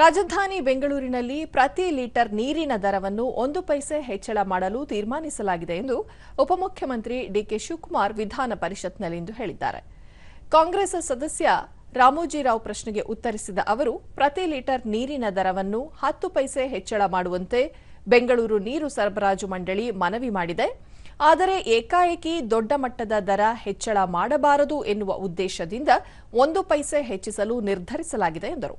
ರಾಜಧಾನಿ ಬೆಂಗಳೂರಿನಲ್ಲಿ ಪ್ರತಿ ಲೀಟರ್ ನೀರಿನ ದರವನ್ನು ಒಂದು ಪೈಸೆ ಹೆಚ್ಚಳ ಮಾಡಲು ತೀರ್ಮಾನಿಸಲಾಗಿದೆ ಎಂದು ಉಪಮುಖ್ಯಮಂತ್ರಿ ಡಿಕೆ ಶಿವಕುಮಾರ್ ವಿಧಾನ ಪರಿಷತ್ನಲ್ಲಿಂದು ಹೇಳಿದ್ದಾರೆ. ಕಾಂಗ್ರೆಸ್ ಸದಸ್ಯ ರಾಮೋಜಿರಾವ್ ಪ್ರಶ್ನೆಗೆ ಉತ್ತರಿಸಿದ ಅವರು, ಪ್ರತಿ ಲೀಟರ್ ನೀರಿನ ದರವನ್ನು ಹತ್ತು ಪೈಸೆ ಹೆಚ್ಚಳ ಮಾಡುವಂತೆ ಬೆಂಗಳೂರು ನೀರು ಸರಬರಾಜು ಮಂಡಳಿ ಮನವಿ ಮಾಡಿದೆ. ಆದರೆ ಏಕಾಏಕಿ ದೊಡ್ಡ ಮಟ್ಟದ ದರ ಹೆಚ್ಚಳ ಮಾಡಬಾರದು ಎನ್ನುವ ಉದ್ದೇಶದಿಂದ ಒಂದು ಪೈಸೆ ಹೆಚ್ಚಿಸಲು ನಿರ್ಧರಿಸಲಾಗಿದೆ ಎಂದರು.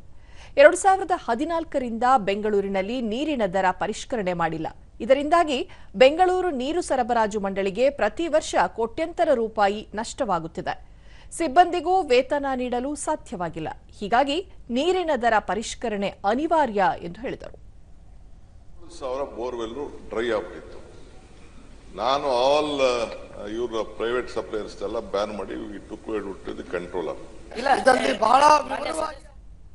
ಎರಡು ಸಾವಿರದ ಹದಿನಾಲ್ಕರಿಂದ ಬೆಂಗಳೂರಿನಲ್ಲಿ ನೀರಿನ ದರ ಪರಿಷ್ಕರಣೆ ಮಾಡಿಲ್ಲ. ಇದರಿಂದಾಗಿ ಬೆಂಗಳೂರು ನೀರು ಸರಬರಾಜು ಮಂಡಳಿಗೆ ಪ್ರತಿ ವರ್ಷ ಕೋಟ್ಯಂತರ ರೂಪಾಯಿ ನಷ್ಟವಾಗುತ್ತಿದೆ. ಸಿಬ್ಬಂದಿಗೂ ವೇತನ ನೀಡಲು ಸಾಧ್ಯವಾಗಿಲ್ಲ. ಹೀಗಾಗಿ ನೀರಿನ ದರ ಪರಿಷ್ಕರಣೆ ಅನಿವಾರ್ಯ ಎಂದು ಹೇಳಿದರು. ಡ್ರೈ ನಾನು ಆಲ್ ಇವ್ರ ಪ್ರೈವೇಟ್ ಸಪ್ಲೈಯರ್ಸ್ ಎಲ್ಲ ಬ್ಯಾನ್ ಮಾಡಿ ಟುಕ್ ಕಂಟ್ರೋಲ್ ಇಲ್ಲ ಬಹಳ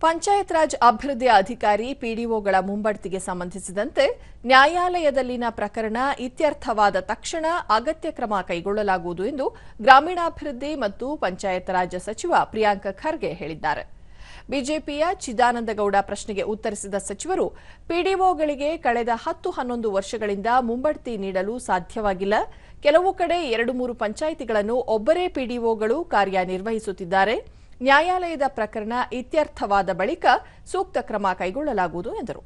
ಪಂಚಾಯತ್ ರಾಜ್ ಅಭಿವೃದ್ಧಿ ಅಧಿಕಾರಿ ಪಿಡಿಒಗಳ ಮುಂಬಡ್ತಿಗೆ ಸಂಬಂಧಿಸಿದಂತೆ ನ್ಯಾಯಾಲಯದಲ್ಲಿನ ಪ್ರಕರಣ ಇತ್ಯರ್ಥವಾದ ತಕ್ಷಣ ಅಗತ್ಯ ಕ್ರಮ ಕೈಗೊಳ್ಳಲಾಗುವುದು ಎಂದು ಗ್ರಾಮೀಣಾಭಿವೃದ್ಧಿ ಮತ್ತು ಪಂಚಾಯತ್ ರಾಜ್ ಸಚಿವ ಪ್ರಿಯಾಂಕ ಖರ್ಗೆ ಹೇಳಿದ್ದಾರೆ. ಬಿಜೆಪಿಯ ಚಿದಾನಂದಗೌಡ ಪ್ರಶ್ನೆಗೆ ಉತ್ತರಿಸಿದ ಸಚಿವರು, ಪಿಡಿಒಗಳಿಗೆ ಕಳೆದ ಹತ್ತು ಹನ್ನೊಂದು ವರ್ಷಗಳಿಂದ ಮುಂಬಡ್ತಿ ನೀಡಲು ಸಾಧ್ಯವಾಗಿಲ್ಲ. ಕೆಲವು ಕಡೆ ಎರಡು ಮೂರು ಪಂಚಾಯಿತಿಗಳನ್ನು ಒಬ್ಬರೇ ಪಿಡಿಒಗಳು ಕಾರ್ಯನಿರ್ವಹಿಸುತ್ತಿದ್ದಾರೆ. ನ್ಯಾಯಾಲಯದ ಪ್ರಕರಣ ಇತ್ಯರ್ಥವಾದ ಬಳಿಕ ಸೂಕ್ತ ಕ್ರಮ ಕೈಗೊಳ್ಳಲಾಗುವುದು ಎಂದರು.